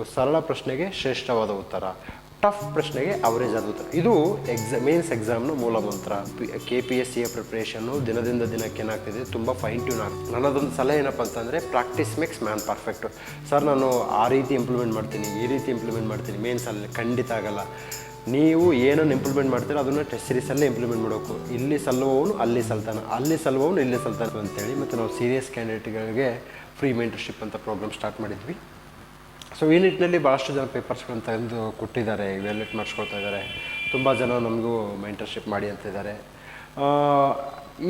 ಮಾಡಬೇಕು. ಸರಳ ಪ್ರಶ್ನೆಗೆ ಶ್ರೇಷ್ಠವಾದ ಉತ್ತರ. ಟಫ್ ಪ್ರಶ್ನೆಗೆ ಅವರೇಜ್ ಆದ ಉತ್ತರ. ಇದು ಎಕ್ಸಾ ಮೇನ್ಸ್ ಎಕ್ಸಾಮ್ನ ಮೂಲ ಮಂತ್ರ. ಕೆ ಪಿ ಎಸ್ ಸಿಯ ಪ್ರಿಪ್ರೇಷನ್ನು ದಿನದಿಂದ ದಿನಕ್ಕೆ ಏನಾಗ್ತಿದೆ? ತುಂಬ ಫೈನ್ ಟ್ಯೂನ್ ಆಗ್ತದೆ ನನ್ನದೊಂದು ಸಲಹೆ ಏನಪ್ಪ ಅಂತಂದರೆ practice makes man perfect sir, ನಾನು ಆ ರೀತಿ ಇಂಪ್ಲಿಮೆಂಟ್ ಮಾಡ್ತೀನಿ, ಈ ರೀತಿ ಇಂಪ್ಲಿಮೆಂಟ್ ಮಾಡ್ತೀನಿ. ಮೇನ್ಸಲ್ಲಿ ಖಂಡಿತ ಆಗಲ್ಲ. ನೀವು ಏನನ್ನು ಇಂಪ್ಲಿಮೆಂಟ್ ಮಾಡ್ತೀರೋ ಅದನ್ನು ಟೆಸ್ಟ್ ಸೀರೀಸಲ್ಲೇ ಇಂಪ್ಲಿಮೆಂಟ್ ಮಾಡಬೇಕು. ಇಲ್ಲಿ ಸಲ್ಲುವವನು, ಅಲ್ಲಿ ಸಲ್ತಾನ. ಅಲ್ಲಿ ಸಲ್ಲುವವನು ಇಲ್ಲಿ ಸಲ್ತಾನ ಅಂತೇಳಿ ಮತ್ತು ನಾವು ಸೀರಿಯಸ್ ಕ್ಯಾಂಡಿಡೇಟ್ಗಳಿಗೆ ಫ್ರೀ ಮೆಂಟರ್ಶಿಪ್ ಅಂತ ಪ್ರೋಗ್ರಾಮ್ ಸ್ಟಾರ್ಟ್ ಮಾಡಿದ್ವಿ. ಸೊ ಈ ನಿಟ್ಟಿನಲ್ಲಿ ಭಾಳಷ್ಟು ಜನ ಪೇಪರ್ಸ್ಗಳನ್ನ ತೆಗೆದು ಕೊಟ್ಟಿದ್ದಾರೆ ವ್ಯಾಲ್ಯೂಟ್ ಮಾಡಿಸ್ಕೊಳ್ತಾ ಇದ್ದಾರೆ. ತುಂಬ ಜನ ನಮಗೂ ಮೆಂಟರ್ಶಿಪ್ ಮಾಡಿ ಅಂತಿದ್ದಾರೆ ಆ,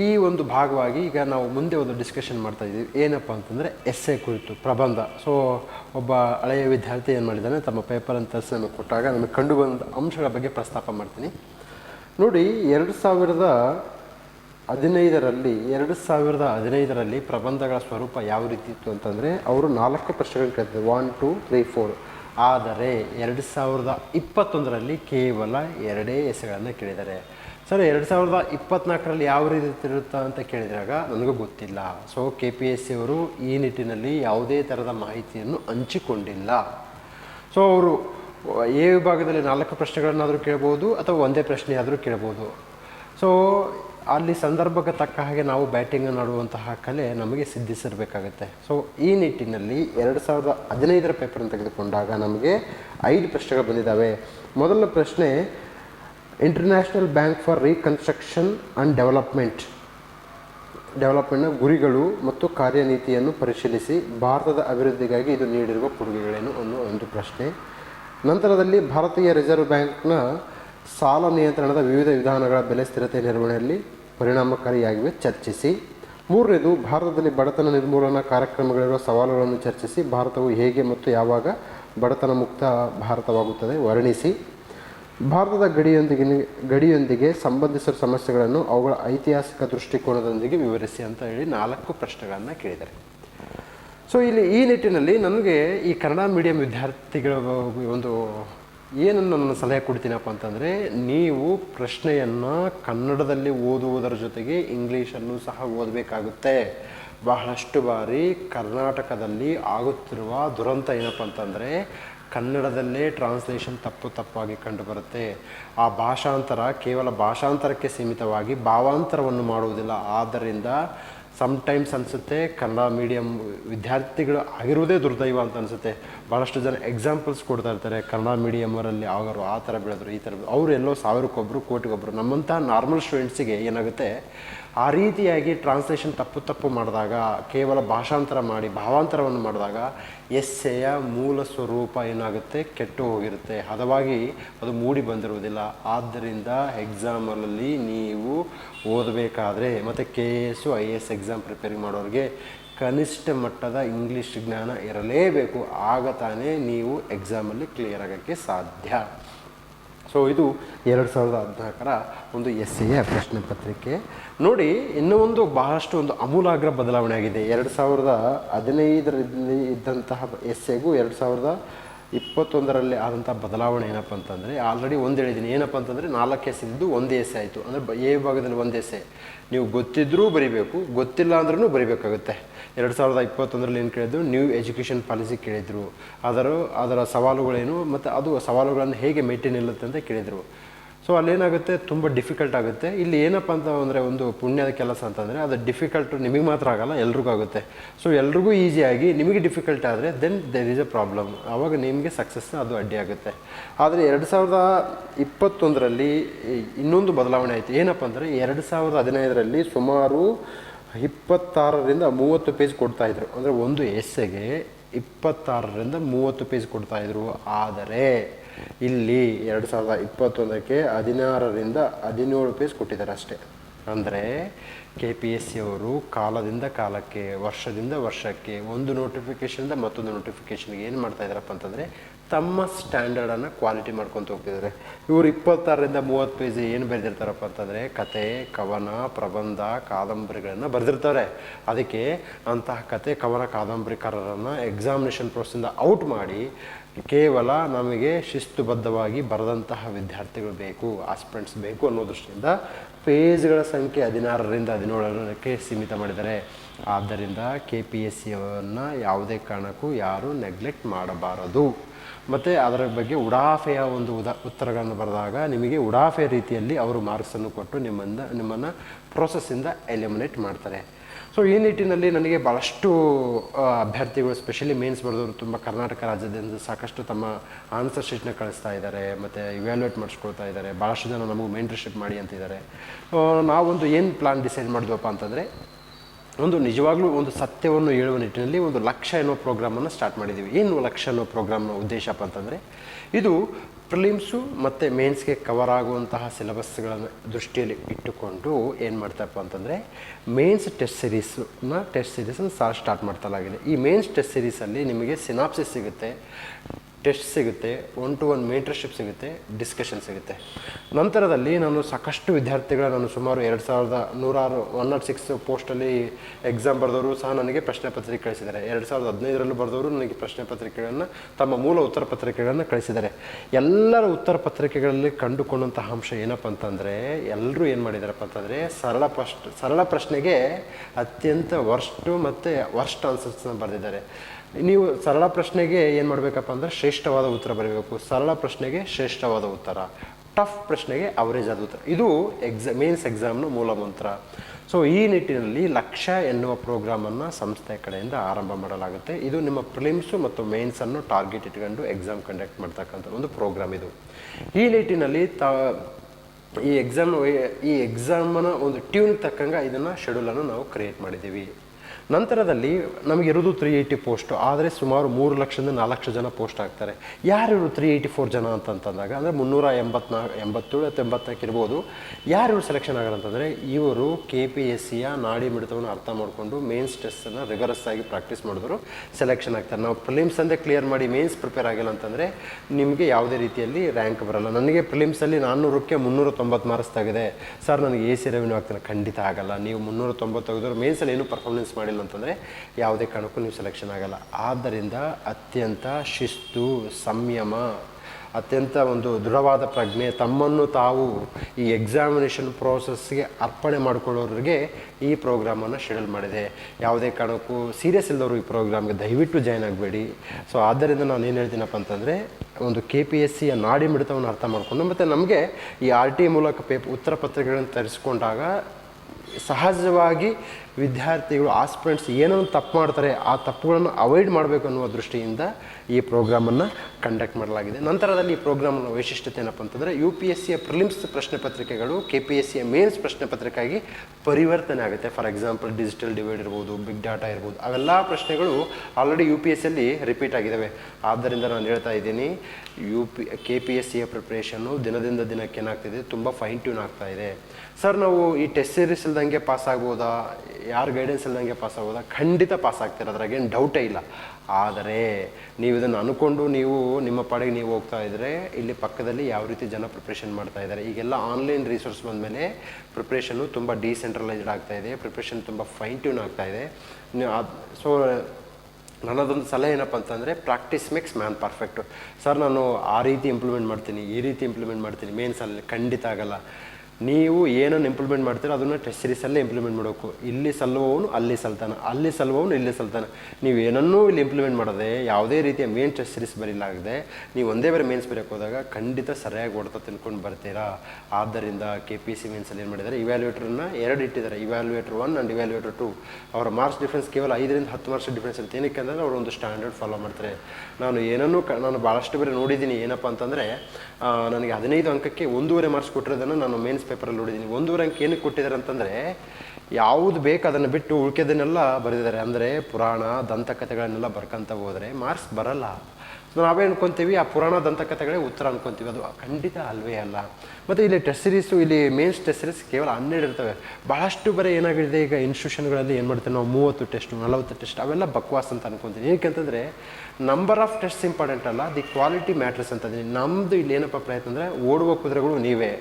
ಈ ಒಂದು ಭಾಗವಾಗಿ ಈಗ ನಾವು ಮುಂದೆ ಒಂದು ಡಿಸ್ಕಷನ್ ಮಾಡ್ತಾ ಇದ್ದೀವಿ. ಏನಪ್ಪ ಅಂತಂದರೆ ಎಸ್ ಎ ಕುರಿತು ಪ್ರಬಂಧ. ಸೊ ಒಬ್ಬ ಹಳೆಯ ವಿದ್ಯಾರ್ಥಿ ಏನು ಮಾಡಿದ್ದಾನೆ ತಮ್ಮ ತರಿಸಿ ನಮಗೆ ಕೊಟ್ಟಾಗ ನಮಗೆ ಕಂಡು ಬಂದ ಅಂಶಗಳ ಬಗ್ಗೆ ಪ್ರಸ್ತಾಪ ಮಾಡ್ತೀನಿ. ನೋಡಿ ಎರಡು ಸಾವಿರದ ಹದಿನೈದರಲ್ಲಿ, ಎರಡು ಸಾವಿರದ ಹದಿನೈದರಲ್ಲಿ ಪ್ರಬಂಧಗಳ ಸ್ವರೂಪ ಯಾವ ರೀತಿ ಇತ್ತು ಅಂತಂದರೆ, ಅವರು ನಾಲ್ಕು ಪ್ರಶ್ನೆಗಳು ಕೇಳ್ತಾರೆ ಒನ್ ಟು ತ್ರೀ ಫೋರ್ ಆದರೆ ಎರಡು ಸಾವಿರದ ಇಪ್ಪತ್ತೊಂದರಲ್ಲಿ ಕೇವಲ ಎರಡೇ ಎಸೆಗಳನ್ನು ಕೇಳಿದ್ದಾರೆ. ಸರ್, ಎರಡು ಸಾವಿರದ ಇಪ್ಪತ್ನಾಲ್ಕರಲ್ಲಿ ಯಾವ ರೀತಿ ಇರುತ್ತಾ ಅಂತ ಕೇಳಿದಾಗ ನನಗೂ ಗೊತ್ತಿಲ್ಲ. So K P S C ಅವರು ಈ ನಿಟ್ಟಿನಲ್ಲಿ ಯಾವುದೇ ಥರದ ಮಾಹಿತಿಯನ್ನು ಹಂಚಿಕೊಂಡಿಲ್ಲ. ಸೊ ಅವರು ಎ ವಿಭಾಗದಲ್ಲಿ ನಾಲ್ಕು ಪ್ರಶ್ನೆಗಳನ್ನಾದರೂ ಕೇಳ್ಬೋದು ಅಥವಾ ಒಂದೇ ಪ್ರಶ್ನೆಯಾದರೂ ಕೇಳ್ಬೋದು. ಸೊ ಅಲ್ಲಿ ಸಂದರ್ಭಕ್ಕೆ ತಕ್ಕ ಹಾಗೆ ನಾವು ಬ್ಯಾಟಿಂಗ್ ಆಡುವಂತಹ ಕಲೆ ನಮಗೆ ಸಿದ್ಧಿಸಿರಬೇಕಾಗುತ್ತೆ. ಸೊ ಈ ನಿಟ್ಟಿನಲ್ಲಿ ಎರಡು ಸಾವಿರದ ಹದಿನೈದರ ಪೇಪರನ್ನು ತೆಗೆದುಕೊಂಡಾಗ ನಮಗೆ ಐದು ಪ್ರಶ್ನೆಗಳು ಬಂದಿದ್ದಾವೆ. ಮೊದಲ ಪ್ರಶ್ನೆ international bank for reconstruction and development ಡೆವಲಪ್ಮೆಂಟ್ನ ಗುರಿಗಳು ಮತ್ತು ಕಾರ್ಯನೀತಿಯನ್ನು ಪರಿಶೀಲಿಸಿ ಭಾರತದ ಅಭಿವೃದ್ಧಿಗಾಗಿ ಇದು ನೀಡಿರುವ ಕೊಡುಗೆಗಳೇನು ಅನ್ನೋ ಒಂದು ಪ್ರಶ್ನೆ. ನಂತರದಲ್ಲಿ ಭಾರತೀಯ ರಿಸರ್ವ್ ಬ್ಯಾಂಕ್ನ ಸಾಲ ನಿಯಂತ್ರಣದ ವಿವಿಧ ವಿಧಾನಗಳ ಬೆಲೆ ಸ್ಥಿರತೆ ನಿರ್ವಹಣೆಯಲ್ಲಿ ಪರಿಣಾಮಕಾರಿಯಾಗಿವೆ, ಚರ್ಚಿಸಿ. ಮೂರನೇದು, ಭಾರತದಲ್ಲಿ ಬಡತನ ನಿರ್ಮೂಲನಾ ಕಾರ್ಯಕ್ರಮಗಳಿರುವ ಸವಾಲುಗಳನ್ನು ಚರ್ಚಿಸಿ, ಭಾರತವು ಹೇಗೆ ಮತ್ತು ಯಾವಾಗ ಬಡತನ ಮುಕ್ತ ಭಾರತವಾಗುತ್ತದೆ ವರ್ಣಿಸಿ. ಭಾರತದ ಗಡಿಯೊಂದಿಗೆ ಗಡಿಯೊಂದಿಗೆ ಸಂಬಂಧಿಸಿದ ಸಮಸ್ಯೆಗಳನ್ನು ಅವುಗಳ ಐತಿಹಾಸಿಕ ದೃಷ್ಟಿಕೋನದೊಂದಿಗೆ ವಿವರಿಸಿ ಅಂತ ಹೇಳಿ ನಾಲ್ಕು ಪ್ರಶ್ನೆಗಳನ್ನು ಕೇಳಿದ್ದಾರೆ. ಸೊ ಇಲ್ಲಿ ಈ ನಿಟ್ಟಿನಲ್ಲಿ ನನಗೆ ಈ ಕನ್ನಡ ಮೀಡಿಯಂ ವಿದ್ಯಾರ್ಥಿಗಳ ಒಂದು ಏನನ್ನು ನಾನು ಸಲಹೆ ಕೊಡ್ತೀನಪ್ಪ ಅಂತಂದರೆ, ನೀವು ಪ್ರಶ್ನೆಯನ್ನು ಕನ್ನಡದಲ್ಲಿ ಓದುವುದರ ಜೊತೆಗೆ ಇಂಗ್ಲೀಷನ್ನು ಸಹ ಓದಬೇಕಾಗುತ್ತೆ. ಬಹಳಷ್ಟು ಬಾರಿ ಕರ್ನಾಟಕದಲ್ಲಿ ಆಗುತ್ತಿರುವ ದುರಂತ ಏನಪ್ಪ ಅಂತಂದರೆ, ಕನ್ನಡದಲ್ಲೇ ಟ್ರಾನ್ಸ್ಲೇಷನ್ ತಪ್ಪು ತಪ್ಪಾಗಿ ಕಂಡುಬರುತ್ತೆ. ಆ ಭಾಷಾಂತರ ಕೇವಲ ಭಾಷಾಂತರಕ್ಕೆ ಸೀಮಿತವಾಗಿ ಭಾವಾಂತರವನ್ನು ಮಾಡುವುದಿಲ್ಲ. ಆದ್ದರಿಂದ ಸಮ್ಟೈಮ್ಸ್ ಅನಿಸುತ್ತೆ, ಕನ್ನಡ ಮೀಡಿಯಂ ವಿದ್ಯಾರ್ಥಿಗಳು ಆಗಿರುವುದೇ ದುರ್ದೈವ ಅಂತ ಅನಿಸುತ್ತೆ ಭಾಳಷ್ಟು ಜನ ಎಕ್ಸಾಂಪಲ್ಸ್ ಕೊಡ್ತಾ ಇರ್ತಾರೆ, ಕನ್ನಡ ಮೀಡಿಯಮರಲ್ಲಿ ಅವರು ಆ ಥರ ಬೆಳೆದ್ರು, ಈ ಥರ. ಅವ್ರು ಎಲ್ಲೋ ಸಾವಿರಕ್ಕೊಬ್ಬರು ಕೋಟಿಗೊಬ್ಬರು ನಮ್ಮಂಥ ನಾರ್ಮಲ್ ಸ್ಟೂಡೆಂಟ್ಸಿಗೆ ಏನಾಗುತ್ತೆ ಆ ರೀತಿಯಾಗಿ ಟ್ರಾನ್ಸ್ಲೇಷನ್ ತಪ್ಪು ತಪ್ಪು ಮಾಡಿದಾಗ, ಕೇವಲ ಭಾಷಾಂತರ ಮಾಡಿ, ಭಾವಾಂತರವನ್ನು ಮಾಡಿದಾಗ ಎಸ್ಸೆಯ ಮೂಲ ಸ್ವರೂಪ ಏನಾಗುತ್ತೆ? ಕೆಟ್ಟು ಹೋಗಿರುತ್ತೆ. ಹದವಾಗಿ ಅದು ಮೂಡಿ ಬಂದಿರುವುದಿಲ್ಲ. ಆದ್ದರಿಂದ ಎಕ್ಸಾಮಲ್ಲಿ ನೀವು ಓದಬೇಕಾದ್ರೆ ಮತ್ತು K A S I A S exam prepare ಮಾಡೋರಿಗೆ ಕನಿಷ್ಠ ಮಟ್ಟದ ಇಂಗ್ಲೀಷ್ ಜ್ಞಾನ ಇರಲೇಬೇಕು. ಆಗ ತಾನೇ ನೀವು ಎಕ್ಸಾಮಲ್ಲಿ ಕ್ಲಿಯರ್ ಆಗೋಕ್ಕೆ ಸಾಧ್ಯ. ಸೊ ಇದು ಎರಡು ಸಾವಿರದ ಹದಿನಾಲ್ಕರ ಒಂದು ಎಸ್ ಎ ಪ್ರಶ್ನೆ ಪತ್ರಿಕೆ. ನೋಡಿ, ಇನ್ನೂ ಒಂದು ಬಹಳಷ್ಟು ಒಂದು ಅಮೂಲಾಗ್ರ ಬದಲಾವಣೆ ಆಗಿದೆ. ಎರಡು ಸಾವಿರದ ಹದಿನೈದರಲ್ಲಿ ಇದ್ದಂತಹ ಎಸ್ ಎಗೂ ಎರಡು ಸಾವಿರದ ಇಪ್ಪತ್ತೊಂದರಲ್ಲಿ ಆದಂಥ ಬದಲಾವಣೆ ಏನಪ್ಪ ಅಂತಂದರೆ ಆಲ್ರೆಡಿ ಒಂದು ಹೇಳಿದ್ದೀನಿ ಏನಪ್ಪ ಅಂತಂದರೆ, ನಾಲ್ಕು ಎಸ್ ಇದ್ದು ಒಂದು ಎಸ್ ಆಯಿತು. ಅಂದರೆ ಎ ವಿಭಾಗದಲ್ಲಿ ಒಂದು ಎಸೆ ನೀವು ಗೊತ್ತಿದ್ದರೂ ಬರಿಬೇಕು, ಗೊತ್ತಿಲ್ಲ ಅಂದ್ರೂ ಬರಿಬೇಕಾಗುತ್ತೆ. ಎರಡು ಸಾವಿರದ ಇಪ್ಪತ್ತೊಂದರಲ್ಲಿ ಏನು ಕೇಳಿದ್ರು? ನ್ಯೂ ಎಜುಕೇಷನ್ ಪಾಲಿಸಿ ಕೇಳಿದರು. ಅದರ ಅದರ ಸವಾಲುಗಳೇನು ಮತ್ತು ಅದು ಸವಾಲುಗಳನ್ನು ಹೇಗೆ ಮೇಂಟೈನ್ ಇಲ್ಲುತ್ತೆ ಅಂತ ಕೇಳಿದರು. ಸೊ ಅಲ್ಲೇನಾಗುತ್ತೆ? ತುಂಬ ಡಿಫಿಕಲ್ಟ್ ಆಗುತ್ತೆ. ಇಲ್ಲಿ ಏನಪ್ಪ ಅಂತ ಅಂದರೆ ಒಂದು ಪುಣ್ಯದ ಕೆಲಸ ಅಂತಂದರೆ ಅದು ಡಿಫಿಕಲ್ಟು ನಿಮಗೆ ಮಾತ್ರ ಆಗಲ್ಲ, ಎಲ್ರಿಗೂ ಆಗುತ್ತೆ. ಸೊ ಎಲ್ರಿಗೂ ಈಸಿಯಾಗಿ ನಿಮಗೆ ಡಿಫಿಕಲ್ಟ್ ಆದರೆ then there is a problem ಆವಾಗ ನಿಮಗೆ ಸಕ್ಸಸ್ ಅದು ಅಡ್ಡಿ ಆಗುತ್ತೆ. ಆದರೆ ಎರಡು ಸಾವಿರದ ಇಪ್ಪತ್ತೊಂದರಲ್ಲಿ ಇನ್ನೊಂದು ಬದಲಾವಣೆ ಆಯಿತು. ಏನಪ್ಪ ಅಂದರೆ ಎರಡು ಸಾವಿರದ ಹದಿನೈದರಲ್ಲಿ ಸುಮಾರು ಇಪ್ಪತ್ತಾರರಿಂದ ಮೂವತ್ತು ಪೇಜ್ ಕೊಡ್ತಾಯಿದ್ರು ಅಂದರೆ ಒಂದು ಎಸ್ಸೆಗೆ ಇಪ್ಪತ್ತಾರರಿಂದ ಮೂವತ್ತು ಪೇಜ್ ಕೊಡ್ತಾಯಿದ್ರು ಆದರೆ ಇಲ್ಲಿ ಎರಡು ಸಾವಿರದ ಇಪ್ಪತ್ತೊಂದಕ್ಕೆ ಹದಿನಾರರಿಂದ ಹದಿನೇಳು ಪೇಜ್ ಕೊಟ್ಟಿದ್ದಾರೆ ಅಷ್ಟೇ. ಅಂದರೆ ಕೆ ಪಿ ಎಸ್ ಸಿ ಅವರು ಕಾಲದಿಂದ ಕಾಲಕ್ಕೆ, ವರ್ಷದಿಂದ ವರ್ಷಕ್ಕೆ ಒಂದು ನೋಟಿಫಿಕೇಷನಿಂದ ಮತ್ತೊಂದು ನೋಟಿಫಿಕೇಷನ್ಗೆ ಏನು ಮಾಡ್ತಾ ಇದ್ದಾರಪ್ಪ ಅಂತಂದರೆ ತಮ್ಮ ಸ್ಟ್ಯಾಂಡರ್ಡನ್ನು ಕ್ವಾಲಿಟಿ ಮಾಡ್ಕೊತ ಹೋಗ್ತಿದ್ದಾರೆ. ಇವರು ಇಪ್ಪತ್ತಾರರಿಂದ ಮೂವತ್ತು ಪೇಜ್ ಏನು ಬರೆದಿರ್ತಾರಪ್ಪ ಅಂತಂದರೆ ಕತೆ, ಕವನ, ಪ್ರಬಂಧ, ಕಾದಂಬರಿಗಳನ್ನು ಬರೆದಿರ್ತಾರೆ. ಅದಕ್ಕೆ ಅಂತಹ ಕತೆ, ಕವನ, ಕಾದಂಬರಿಕಾರರನ್ನು ಎಕ್ಸಾಮಿನೇಷನ್ ಪ್ರೋಸೆಸ್ಸಿಂದ ಔಟ್ ಮಾಡಿ ಕೇವಲ ನಮಗೆ ಶಿಸ್ತುಬದ್ಧವಾಗಿ ಬರೆದಂತಹ ವಿದ್ಯಾರ್ಥಿಗಳು ಬೇಕು ಆಸ್ಪಿರೆಂಟ್ಸ್ ಬೇಕು ಅನ್ನೋ ದೃಷ್ಟಿಯಿಂದ ಪೇಜ್ಗಳ ಸಂಖ್ಯೆ ಹದಿನಾರರಿಂದ ಹದಿನೇಳರಕ್ಕೆ ಸೀಮಿತ ಮಾಡಿದ್ದಾರೆ. ಆದ್ದರಿಂದ ಕೆ ಪಿ ಎಸ್ ಸಿಯನ್ನು ಯಾವುದೇ ಕಾರಣಕ್ಕೂ ಯಾರೂ ನೆಗ್ಲೆಕ್ಟ್ ಮಾಡಬಾರದು. ಮತ್ತು ಅದರ ಬಗ್ಗೆ ಉಡಾಫೆಯ ಒಂದು ಉದ, ಉತ್ತರಗಳನ್ನು ಬರೆದಾಗ ನಿಮಗೆ ಉಡಾಫೆ ರೀತಿಯಲ್ಲಿ ಅವರು ಮಾರ್ಕ್ಸನ್ನು ಕೊಟ್ಟು ನಿಮ್ಮನ್ನು ನಿಮ್ಮನ್ನು ಪ್ರೋಸೆಸ್ಸಿಂದ ಎಲಿಮಿನೇಟ್ ಮಾಡ್ತಾರೆ. ಸೊ ಈ ನಿಟ್ಟಿನಲ್ಲಿ ನನಗೆ ಭಾಳಷ್ಟು ಅಭ್ಯರ್ಥಿಗಳು ಸ್ಪೆಷಲಿ ಮೇನ್ಸ್ ಬರೆದವರು ತುಂಬ ಕರ್ನಾಟಕ ರಾಜ್ಯದಿಂದ ಸಾಕಷ್ಟು ತಮ್ಮ ಆನ್ಸರ್ ಶೀಟ್ನ ಕಳಿಸ್ತಾ ಇದ್ದಾರೆ, ಮತ್ತು ಇವ್ಯಾಲ್ಯೂಯೇಟ್ ಮಾಡಿಸ್ಕೊಳ್ತಾ ಇದ್ದಾರೆ ಭಾಳಷ್ಟು ಜನ ನಮಗೆ ಮೆಂಟರ್ಶಿಪ್ ಮಾಡಿ ಅಂತಿದ್ದಾರೆ. ನಾವೊಂದು ಏನು ಪ್ಲಾನ್ ಡಿಸೈಡ್ ಮಾಡಿದ್ವಪ್ಪ ಅಂತಂದರೆ ಒಂದು ನಿಜವಾಗ್ಲೂ ಒಂದು ಸತ್ಯವನ್ನು ಹೇಳುವ ನಿಟ್ಟಿನಲ್ಲಿ ಒಂದು ಲಕ್ಷ ಎನ್ನುವ ಪ್ರೋಗ್ರಾಮನ್ನು ಸ್ಟಾರ್ಟ್ ಮಾಡಿದ್ದೀವಿ. ಏನು ಲಕ್ಷ್ಯ ಅನ್ನೋ ಪ್ರೋಗ್ರಾಮ್ನ ಉದ್ದೇಶಪ್ಪ ಅಂತಂದರೆ, ಇದು ಪ್ರಿಲಿಮ್ಸು ಮತ್ತು ಮೇನ್ಸ್ಗೆ ಕವರ್ ಆಗುವಂತಹ ಸಿಲೆಬಸ್ಗಳನ್ನು ದೃಷ್ಟಿಯಲ್ಲಿ ಇಟ್ಟುಕೊಂಡು ಏನು ಮಾಡ್ತಾರಪ್ಪ ಅಂತಂದರೆ, ಮೇನ್ಸ್ ಟೆಸ್ಟ್ ಸೀರೀಸ್ನ ಟೆಸ್ಟ್ ಸೀರೀಸನ್ನು ಸಹ ಸ್ಟಾರ್ಟ್ ಮಾಡ್ತಲಾಗಿದೆ. ಈ ಮೇನ್ಸ್ ಟೆಸ್ಟ್ ಸೀರೀಸಲ್ಲಿ ನಿಮಗೆ ಸಿನಾಪ್ಸಿಸ್ ಸಿಗುತ್ತೆ. ಟೆಸ್ಟ್ ಸಿಗುತ್ತೆ ಒನ್ ಟು ಒನ್ ಮೇಂಟರ್ಶಿಪ್ ಸಿಗುತ್ತೆ ಡಿಸ್ಕಷನ್ ಸಿಗುತ್ತೆ. ನಂತರದಲ್ಲಿ ನಾನು ಸಾಕಷ್ಟು ವಿದ್ಯಾರ್ಥಿಗಳ ನಾನು ಸುಮಾರು ಎರಡು ಸಾವಿರದ ನೂರಾರು ಒನ್ ನಾಟ್ ಸಿಕ್ಸ್ ಪೋಸ್ಟಲ್ಲಿ ಎಕ್ಸಾಮ್ ಬರೆದವರು ಸಹ ನನಗೆ ಪ್ರಶ್ನೆ ಪತ್ರಿಕೆ ಕಳಿಸಿದ್ದಾರೆ. ಎರಡು ಸಾವಿರದ ಹದಿನೈದರಲ್ಲೂ ಬರೆದವರು ನನಗೆ ಪ್ರಶ್ನೆ ಪತ್ರಿಕೆಗಳನ್ನು, ತಮ್ಮ ಮೂಲ ಉತ್ತರ ಪತ್ರಿಕೆಗಳನ್ನು ಕಳಿಸಿದ್ದಾರೆ. ಎಲ್ಲರ ಉತ್ತರ ಪತ್ರಿಕೆಗಳಲ್ಲಿ ಕಂಡುಕೊಂಡಂತಹ ಅಂಶ ಏನಪ್ಪ ಅಂತಂದರೆ ಎಲ್ಲರೂ ಏನು ಮಾಡಿದಾರಪ್ಪ ಅಂತಂದರೆ, ಸರಳ ಪ್ರಶ್ನೆ, ಸರಳ ಪ್ರಶ್ನೆಗೆ ಅತ್ಯಂತ ವರ್ಸ್ಟು ಮತ್ತು ವರ್ಸ್ಟ್ ಆನ್ಸರ್ಸ್ನ ಬರೆದಿದ್ದಾರೆ. ನೀವು ಸರಳ ಪ್ರಶ್ನೆಗೆ ಏನು ಮಾಡಬೇಕಪ್ಪ ಅಂದರೆ ಶ್ರೇಷ್ಠವಾದ ಉತ್ತರ ಬರಬೇಕು. ಸರಳ ಪ್ರಶ್ನೆಗೆ ಶ್ರೇಷ್ಠವಾದ ಉತ್ತರ. ಟಫ್ ಪ್ರಶ್ನೆಗೆ ಅವರೇಜ್ ಆದ ಉತ್ತರ. ಇದು ಎಕ್ಸಾ ಮೇನ್ಸ್ ಎಕ್ಸಾಮ್ನ ಮೂಲ ಮಂತ್ರ. ಸೊ ಈ ನಿಟ್ಟಿನಲ್ಲಿ ಲಕ್ಷ್ಯ ಎನ್ನುವ ಪ್ರೋಗ್ರಾಮನ್ನು ಸಂಸ್ಥೆ ಕಡೆಯಿಂದ ಆರಂಭ ಮಾಡಲಾಗುತ್ತೆ. ಇದು ನಿಮ್ಮ ಪ್ರಿಲಿಮ್ಸು ಮತ್ತು ಮೇನ್ಸನ್ನು ಟಾರ್ಗೆಟ್ ಇಟ್ಕೊಂಡು ಎಕ್ಸಾಮ್ ಕಂಡಕ್ಟ್ ಮಾಡ್ತಕ್ಕಂಥ ಒಂದು ಪ್ರೋಗ್ರಾಮ್ ಇದು. ಈ ನಿಟ್ಟಿನಲ್ಲಿ ತ, ಈ ಎಕ್ಸಾಮ್ ಈ ಎಕ್ಸಾಮನ್ನು ಒಂದು ಟ್ಯೂನ್ ತಕ್ಕಂಗೆ ಇದನ್ನು ಶೆಡ್ಯೂಲನ್ನು ನಾವು ಕ್ರಿಯೇಟ್ ಮಾಡಿದ್ದೀವಿ. ನಂತರದಲ್ಲಿ ನಮಗಿರೋದು ತ್ರೀ ಏಯ್ಟಿ ಪೋಸ್ಟು ಆದರೆ ಸುಮಾರು ಮೂರು ಲಕ್ಷದಿಂದ ನಾಲ್ಕು ಲಕ್ಷ ಜನ ಪೋಸ್ಟ್ ಆಗ್ತಾರೆ. ಯಾರು ತ್ರೀ ಏಯ್ಟಿ ಫೋರ್ ಜನ ಅಂತಂತಂದಾಗ, ಅಂದರೆ ಮುನ್ನೂರ ಎಂಬತ್ನಾಲ್ಕು ಎಂಬತ್ತೇಳು ಅಥವಾ ಎಂಬತ್ನಾಲ್ಕು ಇರ್ಬೋದು ಯಾರು ಇವರು ಸೆಲೆಕ್ಷನ್ ಅಂತಂದರೆ ಇವರು ಕೆ ಪಿ ಎಸ್ ಸಿಯ ನಾಡಿ ಮಿಡಿತವನ್ನು ಅರ್ಥ ಮಾಡಿಕೊಂಡು ಮೇನ್ಸ್ ಟೆಸ್ಟನ್ನು ರಿಗರಸ್ ಆಗಿ ಪ್ರಾಕ್ಟೀಸ್ ಮಾಡಿದ್ರು ಸೆಲೆಕ್ಷನ್ ಆಗ್ತಾರೆ. ನಾವು ಪ್ರಿಲಿಮ್ಸ್ ಅಂದೇ ಕ್ಲಿಯರ್ ಮಾಡಿ ಮೇನ್ಸ್ ಪ್ರಿಪೇರ್ ಆಗಿಲ್ಲ ಅಂತಂದರೆ, ನಿಮಗೆ ಯಾವುದೇ ರೀತಿಯಲ್ಲಿ ರ್ಯಾಂಕ್ ಬರಲ್ಲ. ನನಗೆ ಪ್ರಿಲಿಮ್ಸಲ್ಲಿ ನಾನ್ನೂರಕ್ಕೆ ಮುನ್ನೂರ ತೊಂಬತ್ತು ಮಾರ್ಕ್ಸ್ ತೆಗೆದೆ. ಸರ್, ನನಗೆ ಎ ಸಿ ರೆವೆನ್ಯೂ ಆಗ್ತಾನೆ. ಖಂಡಿತ ಆಗಲ್ಲ. ನೀವು ಮುನ್ನೂರ ತೊಂಬತ್ತು ತೆಗೆದ್ರು ಮೇನ್ಸಲ್ಲಿ ಏನೂ ಪರ್ಫಾರ್ಮೆನ್ಸ್ ಮಾಡಿಲ್ಲ. ಅಂತಂದರೆ ಯಾವುದೇ ಕಾರಣಕ್ಕೂ ನೀವು ಸೆಲೆಕ್ಷನ್ ಆಗಲ್ಲ. ಆದ್ದರಿಂದ ಅತ್ಯಂತ ಶಿಸ್ತು, ಸಂಯಮ, ಅತ್ಯಂತ ಒಂದು ದೃಢವಾದ ಪ್ರಜ್ಞೆ, ತಮ್ಮನ್ನು ತಾವು ಈ ಎಕ್ಸಾಮಿನೇಷನ್ ಪ್ರೋಸೆಸ್ಗೆ ಅರ್ಪಣೆ ಮಾಡಿಕೊಳ್ಳೋರಿಗೆ ಈ ಪ್ರೋಗ್ರಾಮನ್ನು ಶೆಡ್ಯೂಲ್ ಮಾಡಿದೆ. ಯಾವುದೇ ಕಾರಣಕ್ಕೂ ಸೀರಿಯಸ್ ಇಲ್ಲದವರು ಈ ಪ್ರೋಗ್ರಾಮ್ಗೆ ದಯವಿಟ್ಟು ಜಾಯ್ನ್ ಆಗಬೇಡಿ. ಸೊ ಆದ್ದರಿಂದ ನಾನು ಏನು ಹೇಳ್ತೀನಪ್ಪ ಅಂತಂದರೆ, ಒಂದು ಕೆ ಪಿ ಎಸ್ ಸಿಯ ನಾಡಿ ಮಿಡಿತವನ್ನು ಅರ್ಥ ಮಾಡಿಕೊಂಡು, ಮತ್ತು ನಮಗೆ ಈ ಆರ್ ಟಿ ಮೂಲಕ ಪೇಪ್ ಉತ್ತರ ಪತ್ರಿಕೆಗಳನ್ನು ತರಿಸ್ಕೊಂಡಾಗ ಸಹಜವಾಗಿ ವಿದ್ಯಾರ್ಥಿಗಳು ಆಸ್ಪಿರೆಂಟ್ಸ್ ಏನನ್ನು ತಪ್ಪು ಮಾಡ್ತಾರೆ ಆ ತಪ್ಪುಗಳನ್ನು ಅವಾಯ್ಡ್ ಮಾಡಬೇಕು ಅನ್ನುವ ದೃಷ್ಟಿಯಿಂದ ಈ ಪ್ರೋಗ್ರಾಮನ್ನು ಕಂಡಕ್ಟ್ ಮಾಡಲಾಗಿದೆ. ನಂತರದಲ್ಲಿ ಈ ಪ್ರೋಗ್ರಾಮ್ನ ವೈಶಿಷ್ಟ್ಯತೆ ಏನಪ್ಪ ಅಂತಂದರೆ ಯು ಪಿ ಎಸ್ ಸಿಯ ಪ್ರಿಲಿಮ್ಸ್ ಪ್ರಶ್ನೆ ಪತ್ರಿಕೆಗಳು ಕೆ ಪಿ ಎಸ್ ಸಿಯ ಮೇನ್ಸ್ ಪ್ರಶ್ನೆ ಪತ್ರಿಕೆಯಾಗಿ ಪರಿವರ್ತನೆ ಆಗುತ್ತೆ. ಫಾರ್ ಎಕ್ಸಾಂಪಲ್ ಡಿಜಿಟಲ್ ಡಿವೈಡ್ ಇರ್ಬೋದು ಬಿಗ್ ಡಾಟಾ ಇರ್ಬೋದು, ಅವೆಲ್ಲ ಪ್ರಶ್ನೆಗಳು ಆಲ್ರೆಡಿ ಯು ಪಿ ಎಸ್ ಸಿಯಲ್ಲಿ ರಿಪೀಟ್ ಆಗಿದ್ದಾವೆ ಆದ್ದರಿಂದ ನಾನು ಹೇಳ್ತಾ ಇದ್ದೀನಿ U P K P S ಸಿಯ ಪ್ರಿಪ್ರೇಷನ್ನು ದಿನದಿಂದ ದಿನಕ್ಕೆ ಏನಾಗ್ತಿದೆ? ತುಂಬ ಫೈನ್ ಟ್ಯೂನ್ ಆಗ್ತಾ ಇದೆ. ಸರ್ ನಾವು ಈ ಟೆಸ್ಟ್ ಸೀರೀಸ್ ಇಲ್ದಂಗೆ ಪಾಸ್ ಆಗ್ಬೋದಾ? ಯಾರು ಗೈಡೆನ್ಸ್ ಇಲ್ದಂಗೆ ಪಾಸ್ ಆಗ್ಬೋದಾ? ಖಂಡಿತ ಪಾಸ್ ಆಗ್ತೀರ ಅದ್ರಾಗೇನು ಡೌಟೇ ಇಲ್ಲ. ಆದರೆ ನೀವು ಇದನ್ನು ಅನ್ಕೊಂಡು ನೀವು ನಿಮ್ಮ ಪಾಡಿಗೆ ನೀವು ಹೋಗ್ತಾ ಇದ್ದರೆ ಇಲ್ಲಿ ಪಕ್ಕದಲ್ಲಿ ಯಾವ ರೀತಿ ಜನ ಪ್ರಿಪ್ರೇಷನ್ ಮಾಡ್ತಾ ಇದ್ದಾರೆ. ಈಗೆಲ್ಲ ಆನ್ಲೈನ್ ರಿಸೋರ್ಸ್ ಬಂದಮೇಲೆ ಪ್ರಿಪ್ರೇಷನ್ನು ತುಂಬ ಡಿಸೆಂಟ್ರಲೈಸ್ಡ್ ಆಗ್ತಾ ಇದೆ. ಪ್ರಿಪ್ರೇಷನ್ ತುಂಬ ಫೈನ್ ಟ್ಯೂನ್ ಆಗ್ತಾ ಇದೆ. ಸೊ ನನ್ನದೊಂದು ಸಲಹೆ ಏನಪ್ಪ ಅಂತಂದರೆ practice makes man perfect sir, ನಾನು ಆ ರೀತಿ ಇಂಪ್ಲಿಮೆಂಟ್ ಮಾಡ್ತೀನಿ, ಈ ರೀತಿ ಇಂಪ್ಲಿಮೆಂಟ್ ಮಾಡ್ತೀನಿ. ಮೇನ್ಸಲ್ಲಿ ಖಂಡಿತ ಆಗಲ್ಲ. ನೀವು ಏನನ್ನು ಇಂಪ್ಲಿಮೆಂಟ್ ಮಾಡ್ತೀರೋ ಅದನ್ನು ಟೆಸ್ಟ್ ಸೀರೀಸಲ್ಲೇ ಇಂಪ್ಲಿಮೆಂಟ್ ಮಾಡಬೇಕು. ಇಲ್ಲಿ ಸಲ್ಲುವವನು ಅಲ್ಲಿ ಸಲ್ತಾನೆ. ಅಲ್ಲಿ ಸಲ್ಲುವವನು ಇಲ್ಲಿ ಸಲ್ತಾನೆ. ನೀವು ಏನನ್ನೂ ಇಲ್ಲಿ ಇಂಪ್ಲಿಮೆಂಟ್ ಮಾಡದೆ ಯಾವುದೇ ರೀತಿಯ ಮೇನ್ ಟೆಸ್ಟ್ ಸೀರೀಸ್ ಬರೀಲಾಗದೆ ನೀವು ಒಂದೇ ಬೇರೆ ಮೇನ್ಸ್ ಬರೆಯೋಕೆ ಹೋದಾಗ ಖಂಡಿತ ಸರಿಯಾಗಿ ಹೊಡೆತ ತಿನ್ಕೊಂಡು ಬರ್ತೀರಾ. ಆದ್ದರಿಂದ ಕೆ ಪಿ ಸಿ ಮೇನ್ಸಲ್ಲಿ ಏನು ಮಾಡಿದ್ದಾರೆ? ಇವ್ಯಾಲ್ಯೂಯೇಟರ್ನ ಎರಡು ಇಟ್ಟಿದ್ದಾರೆ. Evaluator one and evaluator two ಅವರ ಮಾರ್ಕ್ಸ್ ಡಿಫ್ರೆನ್ಸ್ ಕೇವಲ ಐದರಿಂದ ಹತ್ತು ಮಾರ್ಕ್ಸ್ ಡಿಫ್ರೆನ್ಸ್ ಇರುತ್ತೆ ಏನಕ್ಕೆ ಅಂದರೆ ಅವರು ಒಂದು ಸ್ಟ್ಯಾಂಡರ್ಡ್ ಫಾಲೋ ಮಾಡ್ತಾರೆ. ನಾನು ಏನನ್ನು ಕ, ನಾನು ಭಾಳಷ್ಟು ಬೇರೆ ನೋಡಿದ್ದೀನಿ. ಏನಪ್ಪ ಅಂತಂದರೆ ನನಗೆ ಹದಿನೈದು ಅಂಕಕ್ಕೆ ಒಂದೂವರೆ ಮಾರ್ಕ್ಸ್ ಕೊಟ್ಟಿರೋದನ್ನು ನಾನು ಮೇನ್ಸ್ ಪೇಪರಲ್ಲಿ ನೋಡಿದ್ದೀನಿ ಒಂದೂವರೆ ಅಂಕ ಏನಕ್ಕೆ ಕೊಟ್ಟಿದ್ದಾರೆ ಅಂತಂದರೆ, ಯಾವುದು ಬೇಕು ಅದನ್ನು ಬಿಟ್ಟು ಉಳ್ಕೆದನ್ನೆಲ್ಲ ಬರೆದಿದ್ದಾರೆ. ಅಂದರೆ ಪುರಾಣ ದಂತಕಥೆಗಳನ್ನೆಲ್ಲ ಬರ್ಕೊಂತ ಹೋದರೆ ಮಾರ್ಕ್ಸ್ ಬರಲ್ಲ. ನಾವೇ ಅನ್ಕೊತೀವಿ, ಆ ಪುರಾಣ ದಂತಕಥೆಗಳೇ ಉತ್ತರ ಅನ್ಕೊಂತೀವಿ. ಅದು ಖಂಡಿತ ಅಲ್ವೇ ಅಲ್ಲ. ಮತ್ತು ಇಲ್ಲಿ ಟೆಸ್ಟ್ ಸೀರೀಸು ಇಲ್ಲಿ ಮೇನ್ಸ್ ಟೆಸ್ಟ್ ಸೀರೀಸ್ ಕೇವಲ ಹನ್ನೆರಡು ಇರ್ತವೆ. ಭಾಳಷ್ಟು ಬರೀ ಏನಾಗಿದೆ ಈಗ ಇನ್ಸ್ಟಿಟ್ಯೂಷನ್ಗಳಲ್ಲಿ ಏನು ಮಾಡ್ತೀವಿ ನಾವು? ಮೂವತ್ತು ಟೆಸ್ಟ್ ನಲವತ್ತು ಟೆಸ್ಟ್ ಅವೆಲ್ಲ ಬಕ್ವಾಸ್ ಅಂತ ಅನ್ಕೊಂತೀನಿ. ಏಕೆಂತಂದರೆ ನಂಬರ್ ಆಫ್ ಟೆಸ್ಟ್ ಇಂಪಾರ್ಟೆಂಟ್ ಅಲ್ಲ ದಿ ಕ್ವಾಲಿಟಿ ಮ್ಯಾಟ್ರಸ್ ಅಂತ ಇದೀನಿ ನಮ್ಮದು ಇಲ್ಲಿ ಏನಪ್ಪ ಪ್ರಯತ್ನ ಅಂದರೆ, ಓಡುವ ಕುದುರೆಗಳು ನೀವೇ.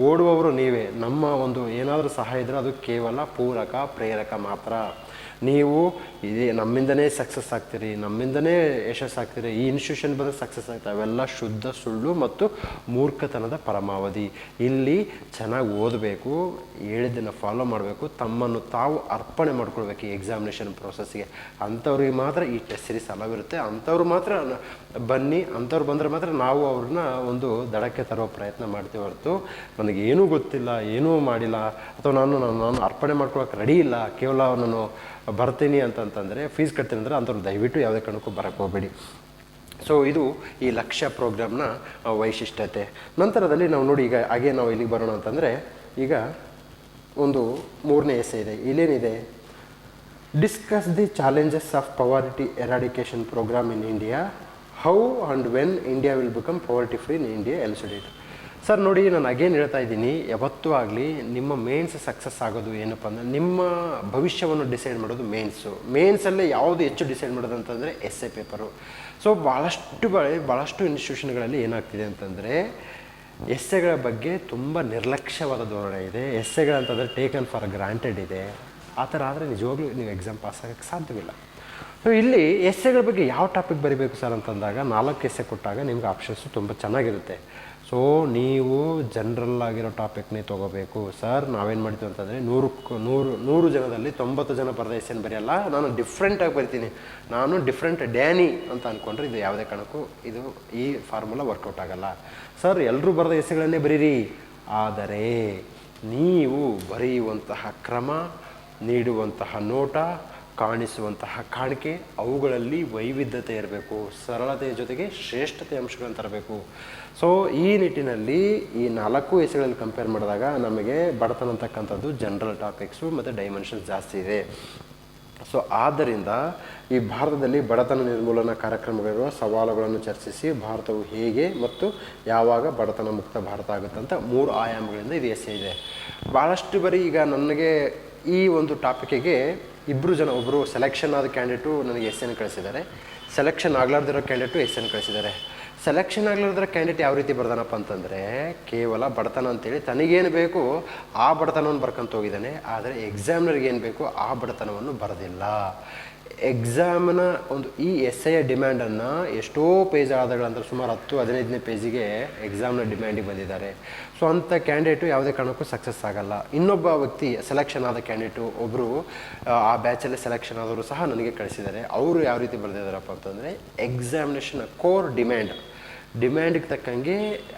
ಓಡುವವರು ನೀವೇ. ನಮ್ಮ ಒಂದು ಏನಾದರೂ ಸಹಾಯ ಇದ್ದರೆ ಅದು ಕೇವಲ ಪೂರಕ ಪ್ರೇರಕ ಮಾತ್ರ. ನೀವು ಇದು ನಮ್ಮಿಂದನೇ ಸಕ್ಸಸ್ ಆಗ್ತೀರಿ, ನಮ್ಮಿಂದನೇ ಯಶಸ್ಸಾಗ್ತೀರಿ ಈ ಇನ್ಸ್ಟಿಟ್ಯೂಷನ್ ಬಂದರೆ ಸಕ್ಸಸ್ ಆಗ್ತವೆ ಅವೆಲ್ಲ ಶುದ್ಧ ಸುಳ್ಳು ಮತ್ತು ಮೂರ್ಖತನದ ಪರಮಾವಧಿ. ಇಲ್ಲಿ ಚೆನ್ನಾಗಿ ಓದಬೇಕು, ಹೇಳಿದ್ದನ್ನು ಫಾಲೋ ಮಾಡಬೇಕು, ತಮ್ಮನ್ನು ತಾವು ಅರ್ಪಣೆ ಮಾಡ್ಕೊಳ್ಬೇಕು ಈ ಎಕ್ಸಾಮಿನೇಷನ್ ಪ್ರೋಸೆಸ್ಗೆ ಅಂಥವ್ರಿಗೆ ಮಾತ್ರ ಈ ಟೆಸ್ಟ್ ಸಿರೀಸ್ ಅಲವಿರುತ್ತೆ ಅಂಥವ್ರು ಮಾತ್ರ ಬನ್ನಿ, ಅಂಥವ್ರು ಬಂದರೆ ಮಾತ್ರ ನಾವು ಅವ್ರನ್ನ ಒಂದು ದಡಕ್ಕೆ ತರೋ ಪ್ರಯತ್ನ ಮಾಡ್ತೀವಿ ಹೊರತು. ನನಗೆ ಏನೂ ಗೊತ್ತಿಲ್ಲ, ಏನೂ ಮಾಡಿಲ್ಲ. ಅಥವಾ ನಾನು ನಾನು ನಾನು ಅರ್ಪಣೆ ಮಾಡ್ಕೊಳಕ್ಕೆ ರೆಡಿ ಇಲ್ಲ. ಕೇವಲ ನಾನು ಬರ್ತೀನಿ ಅಂತಂತಂದರೆ ಫೀಸ್ ಕಟ್ತೀನಿ ಅಂದರೆ ಅಂಥವ್ರು ದಯವಿಟ್ಟು ಯಾವುದೇ ಕಾರಣಕ್ಕೂ ಬರೋಕ್ಕೆ ಹೋಗಬೇಡಿ. ಸೊ ಇದು ಈ ಲಕ್ಷ್ಯ ಪ್ರೋಗ್ರಾಮ್ನ ವೈಶಿಷ್ಟ್ಯತೆ. ನಂತರದಲ್ಲಿ ನಾವು ನೋಡಿ ಈಗ ಹಾಗೆ ನಾವು ಇಲ್ಲಿಗೆ ಬರೋಣ ಅಂತಂದರೆ, ಈಗ ಒಂದು ಮೂರನೇ ಎಸೆ ಇದೆ. ಇಲ್ಲೇನಿದೆ? Discuss the challenges of poverty eradication programme in India how and when India will become poverty free in India elucidate sir ನೋಡಿ, ನಾನು ಅಗೇನ್ ಹೇಳ್ತಾ ಇದ್ದೀನಿ, ಯಾವತ್ತೂ ಆಗಲಿ ನಿಮ್ಮ ಮೇನ್ಸ್ ಸಕ್ಸಸ್ ಆಗೋದು ಏನಪ್ಪ ಅಂದರೆ, ನಿಮ್ಮ ಭವಿಷ್ಯವನ್ನು ಡಿಸೈಡ್ ಮಾಡೋದು ಮೇನ್ಸು ಮೇನ್ಸಲ್ಲೇ ಯಾವುದು ಹೆಚ್ಚು ಡಿಸೈಡ್ ಮಾಡೋದು ಅಂತಂದರೆ ಎಸ್ ಎ ಪೇಪರು ಸೊ ಭಾಳಷ್ಟು ಬಳೆ ಭಾಳಷ್ಟು ಇನ್ಸ್ಟಿಟ್ಯೂಷನ್ಗಳಲ್ಲಿ ಏನಾಗ್ತಿದೆ ಅಂತಂದರೆ ಎಸ್ಸೆಗಳ ಬಗ್ಗೆ ತುಂಬ ನಿರ್ಲಕ್ಷ್ಯವಾದ ಧೋರಣೆ ಇದೆ. ಎಸ್ಸೆಗಳಂತಂದರೆ ಟೇಕನ್ ಫಾರ್ ಗ್ರಾಂಟೆಡ್ ಇದೆ. ಆ ಥರ ಆದರೆ ನಿಜವಾಗ್ಲೂ ನೀವು ಎಕ್ಸಾಮ್ ಪಾಸ್ ಆಗೋಕ್ಕೆ ಸಾಧ್ಯವಿಲ್ಲ. ಸೊ ಇಲ್ಲಿ ಎಸ್ಸೆಗಳ ಬಗ್ಗೆ ಯಾವ ಟಾಪಿಕ್ ಬರಿಬೇಕು ಸರ್ ಅಂತಂದಾಗ, ನಾಲ್ಕು ಎಸ್ಸೆ ಕೊಟ್ಟಾಗ ನಿಮ್ಗೆ ಆಪ್ಷನ್ಸು ತುಂಬ ಚೆನ್ನಾಗಿರುತ್ತೆ. ಸೊ ನೀವು ಜನರಲ್ ಆಗಿರೋ ಟಾಪಿಕ್ನೇ ತೊಗೋಬೇಕು. ಸರ್ ನಾವೇನು ಮಾಡ್ತೀವಿ ಅಂತಂದರೆ ನೂರು ನೂರು ನೂರು ಜನದಲ್ಲಿ ತೊಂಬತ್ತು ಜನ ಪ್ರದೇಶನ ಬರೆಯಲ್ಲ. ನಾನು ಡಿಫ್ರೆಂಟಾಗಿ ಬರಿತೀನಿ. ನಾನು ಡಿಫ್ರೆಂಟ್ ಡ್ಯಾನಿ ಅಂತ ಅಂದ್ಕೊಂಡ್ರೆ ಇದು ಯಾವುದೇ ಕಾರಣಕ್ಕೂ ಇದು ಈ ಫಾರ್ಮುಲಾ ವರ್ಕೌಟ್ ಆಗಲ್ಲ. ಸರ್ ಎಲ್ಲರೂ ಬರೆದ ಹೆಸರುಗಳನ್ನೇ ಬರೀರಿ. ಆದರೆ, ನೀವು ಬರೆಯುವಂತಹ ಕ್ರಮ, ನೀಡುವಂತಹ ನೋಟ, ಕಾಣಿಸುವಂತಹ ಕಾಣಿಕೆ, ಅವುಗಳಲ್ಲಿ ವೈವಿಧ್ಯತೆ ಇರಬೇಕು. ಸರಳತೆಯ ಜೊತೆಗೆ ಶ್ರೇಷ್ಠತೆ ಅಂಶಗಳನ್ನು ತರಬೇಕು. ಸೊ ಈ ನಿಟ್ಟಿನಲ್ಲಿ ಈ ನಾಲ್ಕು ಎಸೆಗಳಲ್ಲಿ ಕಂಪೇರ್ ಮಾಡಿದಾಗ ನಮಗೆ ಬಡತನ ಅಂತಕ್ಕಂಥದ್ದು ಜನರಲ್ ಟಾಪಿಕ್ಸು ಮತ್ತು ಡೈಮೆನ್ಷನ್ಸ್ ಜಾಸ್ತಿ ಇದೆ. ಸೊ ಆದ್ದರಿಂದ ಈ ಭಾರತದಲ್ಲಿ ಬಡತನ ನಿರ್ಮೂಲನಾ ಕಾರ್ಯಕ್ರಮಗಳಿರುವ ಸವಾಲುಗಳನ್ನು ಚರ್ಚಿಸಿ ಭಾರತವು ಹೇಗೆ ಮತ್ತು ಯಾವಾಗ ಬಡತನ ಮುಕ್ತ ಭಾರತ ಆಗುತ್ತೆ ಅಂತ ಮೂರು ಆಯಾಮಗಳಿಂದ ಇದು ಎಸೆ ಇದೆ. ಭಾಳಷ್ಟು ಬರೀ ಈಗ ನನಗೆ ಈ ಒಂದು ಟಾಪಿಕಿಗೆ ಇಬ್ಬರು ಜನ ಒಬ್ಬರು ಸೆಲೆಕ್ಷನ್ ಆದ ಕ್ಯಾಂಡಿಡೇಟು ನನಗೆ ಎಸ್ ಎನ್ ಕಳಿಸಿದ್ದಾರೆ. ಸೆಲೆಕ್ಷನ್ ಆಗಲಾರ್ದಿರೋ ಕ್ಯಾಂಡಿಡೇಟು ಎಸ್ ಎನ್ ಕಳಿಸಿದ್ದಾರೆ. ಸೆಲೆಕ್ಷನ್ ಆಗಲಿಲ್ಲದ್ರೆ ಕ್ಯಾಂಡಿಡೇಟ್ ಯಾವ ರೀತಿ ಬರ್ದಾನಪ್ಪ ಅಂತಂದರೆ, ಕೇವಲ ಬಡತನ ಅಂತೇಳಿ ತನಗೇನು ಬೇಕು, ಆ ಬಡತನವನ್ನು ಬರ್ಕೊಂತ ಹೋಗಿದ್ದಾನೆ. ಆದರೆ ಎಕ್ಸಾಮ್ನರ್ಗೆ ಏನು ಬೇಕು, ಆ ಬಡತನವನ್ನು ಬರೆದಿಲ್ಲ. ಎಕ್ಸಾಮ್ನ ಒಂದು ಈ ಎಸ್ ಐ ಡಿಮ್ಯಾಂಡನ್ನು ಎಷ್ಟೋ ಪೇಜ್ ಆದಗಳಂದ್ರೆ ಸುಮಾರು ಹತ್ತು, ಹದಿನೈದನೇ ಪೇಜಿಗೆ ಎಕ್ಸಾಮ್ನ ಡಿಮ್ಯಾಂಡಿಗೆ ಬಂದಿದ್ದಾರೆ. ಸೊ ಅಂಥ ಕ್ಯಾಂಡಿಡೇಟು ಯಾವುದೇ ಕಾರಣಕ್ಕೂ ಸಕ್ಸಸ್ ಆಗಲ್ಲ. ಇನ್ನೊಬ್ಬ ವ್ಯಕ್ತಿ ಸೆಲೆಕ್ಷನ್ ಆದ ಕ್ಯಾಂಡಿಡೇಟು ಒಬ್ಬರು ಆ ಬ್ಯಾಚಲ್ಲೇ ಸೆಲೆಕ್ಷನ್ ಆದವರು ಸಹ ನನಗೆ ಕಳಿಸಿದ್ದಾರೆ. ಅವರು ಯಾವ ರೀತಿ ಬರೆದಿದ್ದಾರಪ್ಪ ಅಂತಂದರೆ ಎಕ್ಸಾಮಿನೇಷನ್ ಕೋರ್ ಡಿಮ್ಯಾಂಡ್ ಡಿಮ್ಯಾಂಡಿಗೆ ತಕ್ಕಂಗೆ,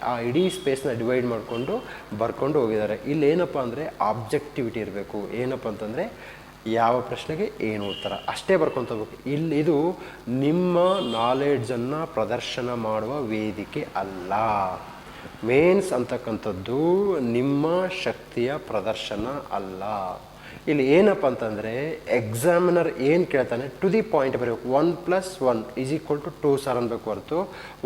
ಆ ಇಡೀ ಸ್ಪೇಸ್ನ ಡಿವೈಡ್ ಮಾಡಿಕೊಂಡು ಬರ್ಕೊಂಡು ಹೋಗಿದ್ದಾರೆ. ಇಲ್ಲಿ ಏನಪ್ಪ ಅಂದರೆ ಆಬ್ಜೆಕ್ಟಿವಿಟಿ ಇರಬೇಕು. ಏನಪ್ಪ ಅಂತಂದರೆ, ಯಾವ ಪ್ರಶ್ನೆಗೆ ಏನು ಉತ್ತರ? ಅಷ್ಟೇ ಬರ್ಕೊಂತ ಹೋಗ್ಬೇಕು. ಇಲ್ಲಿ ಇದು ನಿಮ್ಮ ನಾಲೆಡ್ಜನ್ನು ಪ್ರದರ್ಶನ ಮಾಡುವ ವೇದಿಕೆ ಅಲ್ಲ. ಮೇನ್ಸ್ ಅಂತಕ್ಕಂಥದ್ದು ನಿಮ್ಮ ಶಕ್ತಿಯ ಪ್ರದರ್ಶನ ಅಲ್ಲ. ಇಲ್ಲಿ ಏನಪ್ಪ ಅಂತಂದರೆ ಎಕ್ಸಾಮಿನರ್ ಏನು ಕೇಳ್ತಾನೆ? ಟು ದಿ ಪಾಯಿಂಟ್ ಬರಬೇಕು one plus one is equal to two sir ಅನ್ಬೇಕು ಹೊರತು.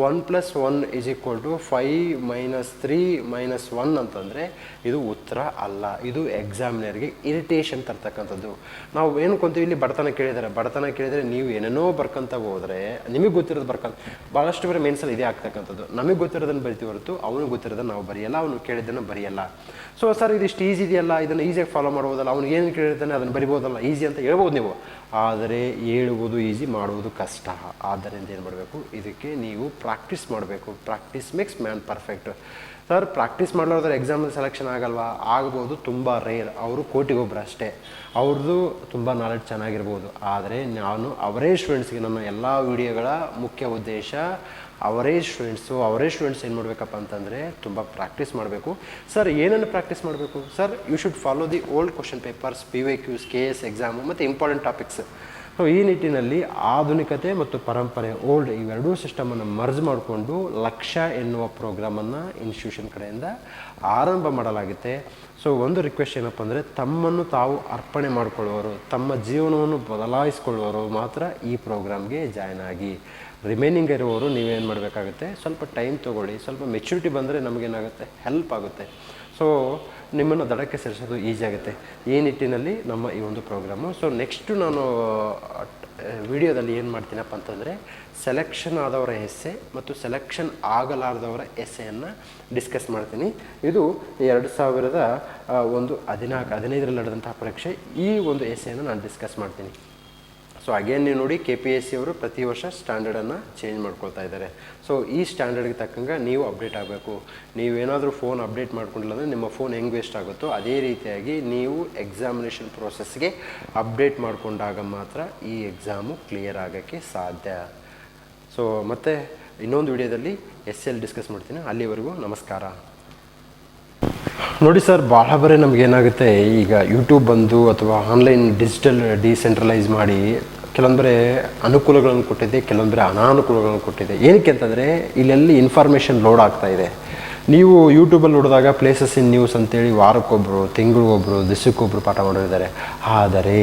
One plus one is equal to five minus three minus one ಅಂತಂದರೆ ಇದು ಉತ್ತರ ಅಲ್ಲ. ಇದು ಎಕ್ಸಾಮಿನರ್ಗೆ ಇರಿಟೇಷನ್ ತರ್ತಕ್ಕಂಥದ್ದು. ನಾವು ಏನು ಕೊಂತೀವಿ? ಇಲ್ಲಿ ಬಡತನ ಕೇಳಿದ್ದಾರೆ. ಬಡತನ ಕೇಳಿದರೆ ನೀವು ಏನೇನೋ ಬರ್ಕೊಂತ ಹೋದರೆ, ನಿಮಗೆ ಗೊತ್ತಿರೋದು ಬರ್ಕೊಂತ ಭಾಳಷ್ಟು ಬೇರೆ ಮೇನ್ಸಲ್ಲಿ ಇದೇ ಆಗ್ತಕ್ಕಂಥದ್ದು. ನಮಗೆ ಗೊತ್ತಿರೋದನ್ನು ಬರಿತೀವಿ ಹೊರತು, ಅವನಿಗೆ ಗೊತ್ತಿರೋದನ್ನು ನಾವು ಬರೆಯಲ್ಲ, ಅವನು ಕೇಳಿದ್ದನ್ನು ಬರೆಯಲ್ಲ. ಸೊ ಸರ್ ಇದಿಷ್ಟು ಈಸಿ ಇದೆಯಲ್ಲ? ಇದನ್ನು ಈಸಿಯಾಗಿ ಫಾಲೋ ಮಾಡ್ಬೋದಲ್ಲ? ಅವ್ನಿಗೆ ಏನು ಕೇಳಿರ್ತಾನೆ, ಅದನ್ನು ಬರಿಬೋದಲ್ಲ ಈಸಿ ಅಂತ ಹೇಳ್ಬೋದು ನೀವು. ಆದರೆ ಹೇಳುವುದು ಈಸಿ ಮಾಡುವುದು ಕಷ್ಟ. ಆದ್ದರಿಂದ ಏನು ಮಾಡಬೇಕು? ಇದಕ್ಕೆ ನೀವು ಪ್ರಾಕ್ಟೀಸ್ ಮಾಡಬೇಕು. Practice makes man perfect sir practice ಮಾಡಲಾರ್ದ್ರೆ ಎಕ್ಸಾಮಲ್ಲಿ ಸೆಲೆಕ್ಷನ್ ಆಗಲ್ವಾ? ಆಗ್ಬೋದು, ತುಂಬ ರೇರ್ ಅವರು ಕೋಟಿಗೊಬ್ಬರು ಅಷ್ಟೇ. ಅವ್ರದ್ದು ತುಂಬ ನಾಲೆಡ್ಜ್ ಚೆನ್ನಾಗಿರ್ಬೋದು. ಆದರೆ ನಾನು ಅವರೇ ಸ್ಟೂಡೆಂಟ್ಸ್ಗೆ ನನ್ನ ಎಲ್ಲ ವಿಡಿಯೋಗಳ ಮುಖ್ಯ ಉದ್ದೇಶ ಅವರೇ ಸ್ಟೂಡೆಂಟ್ಸು ಅವರೇ ಸ್ಟೂಡೆಂಟ್ಸ್ ಏನು ಮಾಡಬೇಕಪ್ಪ ಅಂತಂದರೆ ತುಂಬ ಪ್ರಾಕ್ಟೀಸ್ ಮಾಡಬೇಕು. ಸರ್ ಏನನ್ನು ಪ್ರಾಕ್ಟೀಸ್ ಮಾಡಬೇಕು? Sir you should follow the old question papers P Y Qs K S exam ಮತ್ತು ಇಂಪಾರ್ಟೆಂಟ್ ಟಾಪಿಕ್ಸ್ ಸೊ ಈ ನಿಟ್ಟಿನಲ್ಲಿ ಆಧುನಿಕತೆ ಮತ್ತು ಪರಂಪರೆ ಓಲ್ಡ್ ಇವೆರಡೂ ಸಿಸ್ಟಮನ್ನು ಮರ್ಜ್ ಮಾಡಿಕೊಂಡು ಲಕ್ಷ್ಯ ಎನ್ನುವ ಪ್ರೋಗ್ರಾಮನ್ನು ಇನ್ಸ್ಟಿಟ್ಯೂಷನ್ ಕಡೆಯಿಂದ ಆರಂಭ ಮಾಡಲಾಗುತ್ತೆ. ಸೊ ಒಂದು ರಿಕ್ವೆಸ್ಟ್ ಏನಪ್ಪ ಅಂದರೆ, ತಮ್ಮನ್ನು ತಾವು ಅರ್ಪಣೆ ಮಾಡಿಕೊಳ್ಳುವವರು, ತಮ್ಮ ಜೀವನವನ್ನು ಬದಲಾಯಿಸಿಕೊಳ್ಳುವವರು ಮಾತ್ರ ಈ ಪ್ರೋಗ್ರಾಮ್ಗೆ ಜಾಯ್ನ್ ಆಗಿ. ರಿಮೈನಿಂಗ್ ಇರುವವರು ನೀವೇನು ಮಾಡಬೇಕಾಗುತ್ತೆ? ಸ್ವಲ್ಪ ಟೈಮ್ ತೊಗೊಳ್ಳಿ, ಸ್ವಲ್ಪ ಮೆಚುರಿಟಿ ಬಂದರೆ ನಮಗೇನಾಗುತ್ತೆ? ಹೆಲ್ಪ್ ಆಗುತ್ತೆ. ಸೊ ನಿಮ್ಮನ್ನು ದಡಕ್ಕೆ ಸೇರಿಸೋದು ಈಸಿ ಆಗುತ್ತೆ. ಈ ನಿಟ್ಟಿನಲ್ಲಿ ನಮ್ಮ ಈ ಒಂದು ಪ್ರೋಗ್ರಾಮು. ಸೊ ನೆಕ್ಸ್ಟು ನಾನು ವಿಡಿಯೋದಲ್ಲಿ ಏನು ಮಾಡ್ತೀನಪ್ಪ ಅಂತಂದರೆ ಸೆಲೆಕ್ಷನ್ ಆದವರ ಎಸ್ಸೆ ಮತ್ತು ಸೆಲೆಕ್ಷನ್ ಆಗಲಾರದವರ ಎಸ್ಸೆಯನ್ನು ಡಿಸ್ಕಸ್ ಮಾಡ್ತೀನಿ. ಇದು ಎರಡು ಸಾವಿರದ ಒಂದು ಹದಿನಾಲ್ಕು, ಹದಿನೈದರಲ್ಲಿ ನಡೆದಂತಹ ಪರೀಕ್ಷೆ. ಈ ಒಂದು ಎಸ್ಸೆಯನ್ನು ನಾನು ಡಿಸ್ಕಸ್ ಮಾಡ್ತೀನಿ. ಸೊ ಅಗೇನ್ ನೀವು ನೋಡಿ ಕೆ ಪಿ ಎಸ್ ಸಿ ಅವರು ಪ್ರತಿ ವರ್ಷ ಸ್ಟ್ಯಾಂಡರ್ಡನ್ನು ಚೇಂಜ್ ಮಾಡ್ಕೊಳ್ತಾ ಇದ್ದಾರೆ. ಸೊ ಈ ಸ್ಟ್ಯಾಂಡರ್ಡ್ಗೆ ತಕ್ಕಂಗೆ ನೀವು ಅಪ್ಡೇಟ್ ಆಗಬೇಕು. ನೀವೇನಾದರೂ ಫೋನ್ ಅಪ್ಡೇಟ್ ಮಾಡ್ಕೊಂಡಿಲ್ಲ ಅಂದರೆ ನಿಮ್ಮ ಫೋನ್ ಹೆಂಗೆ ವೇಸ್ಟ್ ಆಗುತ್ತೋ ಅದೇ ರೀತಿಯಾಗಿ ನೀವು ಎಕ್ಸಾಮಿನೇಷನ್ ಪ್ರೋಸೆಸ್ಗೆ ಅಪ್ಡೇಟ್ ಮಾಡಿಕೊಂಡಾಗ ಮಾತ್ರ ಈ ಎಕ್ಸಾಮು ಕ್ಲಿಯರ್ ಆಗೋಕ್ಕೆ ಸಾಧ್ಯ. ಸೊ ಮತ್ತು ಇನ್ನೊಂದು ವಿಡಿಯೋದಲ್ಲಿ ಎಸ್ ಎಲ್ ಡಿಸ್ಕಸ್ ಮಾಡ್ತೀನಿ. ಅಲ್ಲಿವರೆಗೂ ನಮಸ್ಕಾರ. ನೋಡಿ ಸರ್ ಭಾಳ ಬರೀ ನಮಗೇನಾಗುತ್ತೆ ಈಗ ಯೂಟ್ಯೂಬ್ ಬಂದು ಅಥವಾ ಆನ್ಲೈನ್ ಡಿಜಿಟಲ್ ಡಿಸೆಂಟ್ರಲೈಸ್ ಮಾಡಿ ಕೆಲವೊಂದರೆ ಅನುಕೂಲಗಳನ್ನು ಕೊಟ್ಟಿದೆ ಕೆಲವೊಂದರೆ ಅನಾನುಕೂಲಗಳನ್ನು ಕೊಟ್ಟಿದೆ. ಏನಕ್ಕೆ ಅಂತಂದರೆ, ಇಲ್ಲೆಲ್ಲಿ ಇನ್ಫಾರ್ಮೇಷನ್ ಲೋಡ್ ಆಗ್ತಾ ಇದೆ. ನೀವು ಯೂಟ್ಯೂಬಲ್ಲಿ ನೋಡಿದಾಗ ಪ್ಲೇಸಸ್ ಇನ್ ನ್ಯೂಸ್ ಅಂತೇಳಿ ವಾರಕ್ಕೊಬ್ಬರು ತಿಂಗಳಿಗೊಬ್ಬರು ದಿವಸಕ್ಕೊಬ್ಬರು ಪಾಠ ಮಾಡಿದ್ದಾರೆ ಆದರೆ